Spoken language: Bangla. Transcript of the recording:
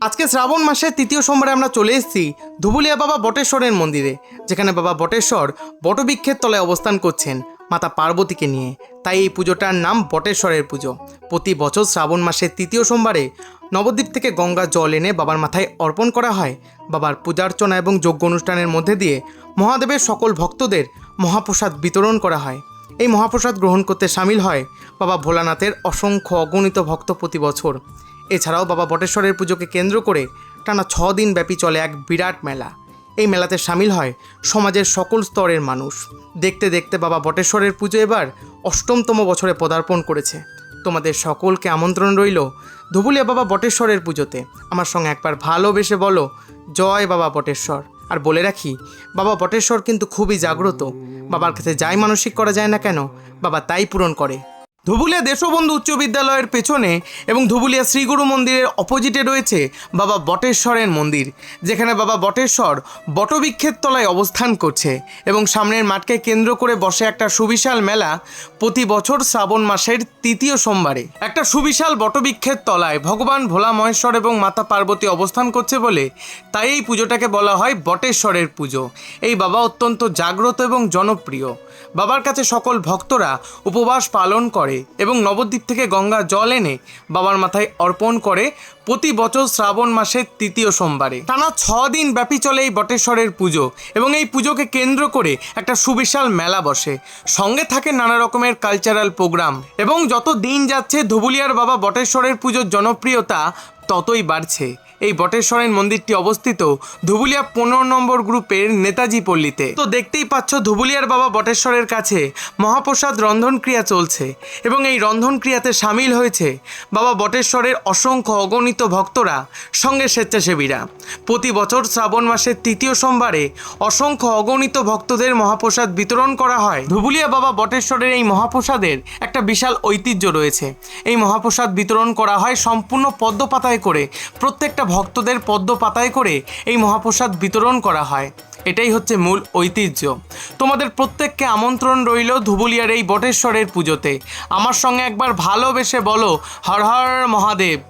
আজকে শ্রাবণ মাসের তৃতীয় সোমবারে আমরা চলে এসেছি ধুবুলিয়া বাবা বটেশ্বরের মন্দিরে, যেখানে বাবা বটেশ্বর বটবৃক্ষের তলায় অবস্থান করছেন মাতা পার্বতীকে নিয়ে। তাই এই পুজোটার নাম বটেশ্বরের পুজো। প্রতি বছর শ্রাবণ মাসের তৃতীয় সোমবারে নবদ্বীপ থেকে গঙ্গা জল এনে বাবার মাথায় অর্পণ করা হয়। বাবার পূজার্চনা এবং যজ্ঞ অনুষ্ঠানের মধ্যে দিয়ে মহাদেবের সকল ভক্তদের মহাপ্রসাদ বিতরণ করা হয়। এই মহাপ্রসাদ গ্রহণ করতে সামিল হয় বাবা ভোলানাথের অসংখ্য অগণিত ভক্ত প্রতি বছর। এছাড়াও বাবা বটেশ্বরের পুজোকে কেন্দ্র করে টানা ছ দিন ব্যাপী চলে এক বিরাট মেলা। এই মেলাতে সামিল হয় সমাজের সকল স্তরের মানুষ। দেখতে দেখতে বাবা বটেশ্বরের পুজো এবার অষ্টমতম বছরে পদার্পণ করেছে। তোমাদের সকলকে আমন্ত্রণ রইল ধুবুলিয়া বাবা বটেশ্বরের পুজোতে। আমার সঙ্গে একবার ভালোবেসে বলো, জয় বাবা বটেশ্বর। আর বলে রাখি, বাবা বটেশ্বর কিন্তু খুবই জাগ্রত। বাবার কাছে যাই মানসিক করা যায় না কেন, বাবা তাই পূরণ করে। ধুবুলিয়া দেশবন্ধু উচ্চ বিদ্যালয়ের পেছনে এবং ধুবুলিয়া শ্রীগুরু মন্দিরের অপোজিটে রয়েছে বাবা বটেশ্বরের মন্দির, যেখানে বাবা বটেশ্বর বটবৃক্ষের তলায় অবস্থান করছে এবং সামনের মাঠকে কেন্দ্র করে বসে একটা সুবিশাল মেলা প্রতি বছর শ্রাবণ মাসের তৃতীয় সোমবারে। একটা সুবিশাল বটবৃক্ষের তলায় ভগবান ভোলা মহেশ্বর এবং মাতা পার্বতী অবস্থান করছে বলে তাই এই পুজোটাকে বলা হয় বটেশ্বরের পুজো। এই বাবা অত্যন্ত জাগ্রত এবং জনপ্রিয়। বাবার কাছে সকল ভক্তরা উপবাস পালন করে এবং নবদ্বীপ থেকে গঙ্গা জল এনে বাবার মাথায় অর্পণ করে প্রতি বছর শ্রাবণ মাসের তৃতীয় সোমবারে। টানা ছ দিন ব্যাপী চলে এই বটেশ্বরের পুজো এবং এই পুজোকে কেন্দ্র করে একটা সুবিশাল মেলা বসে। সঙ্গে থাকে নানা রকমের কালচারাল প্রোগ্রাম এবং যত দিন যাচ্ছে ধুবুলিয়ার বাবা বটেশ্বরের পুজোর জনপ্রিয়তা ততই বাড়ছে। এই বটেশ্বরের মন্দিরটি অবস্থিত ধুবুলিয়া পনেরো নম্বর গ্রুপের নেতাজি পল্লীতে। তো দেখতেই পাচ্ছ ধুবুলিয়ার বাবা বটেশ্বরের কাছে মহাপ্রসাদ রন্ধন ক্রিয়া চলছে এবং এই রন্ধন ক্রিয়াতে সামিল হয়েছে বাবা বটেশ্বরের অসংখ্য অগণিত ভক্তরা, সঙ্গে স্বেচ্ছাসেবীরা। প্রতি বছর শ্রাবণ মাসের তৃতীয় সোমবারে অসংখ্য অগণিত ভক্তদের মহাপ্রসাদ বিতরণ করা হয়। ধুবুলিয়া বাবা বটেশ্বরের এই মহাপ্রসাদের একটা বিশাল ঐতিহ্য রয়েছে। এই মহাপ্রসাদ বিতরণ করা হয় সম্পূর্ণ পদ্ম পাতায় করে, প্রত্যেকটা ভক্তদের পদ্ম পাতায় করে এই মহাপ্রসাদ বিতরণ করা হয়। এটাই হচ্ছে মূল ঐতিহ্য। তোমাদের প্রত্যেককে আমন্ত্রণ রইল ধুবুলিয়ার এই বটেশ্বরের পুজোতে। আমার সঙ্গে একবার ভালোবেসে বলো, হর হর মহাদেব।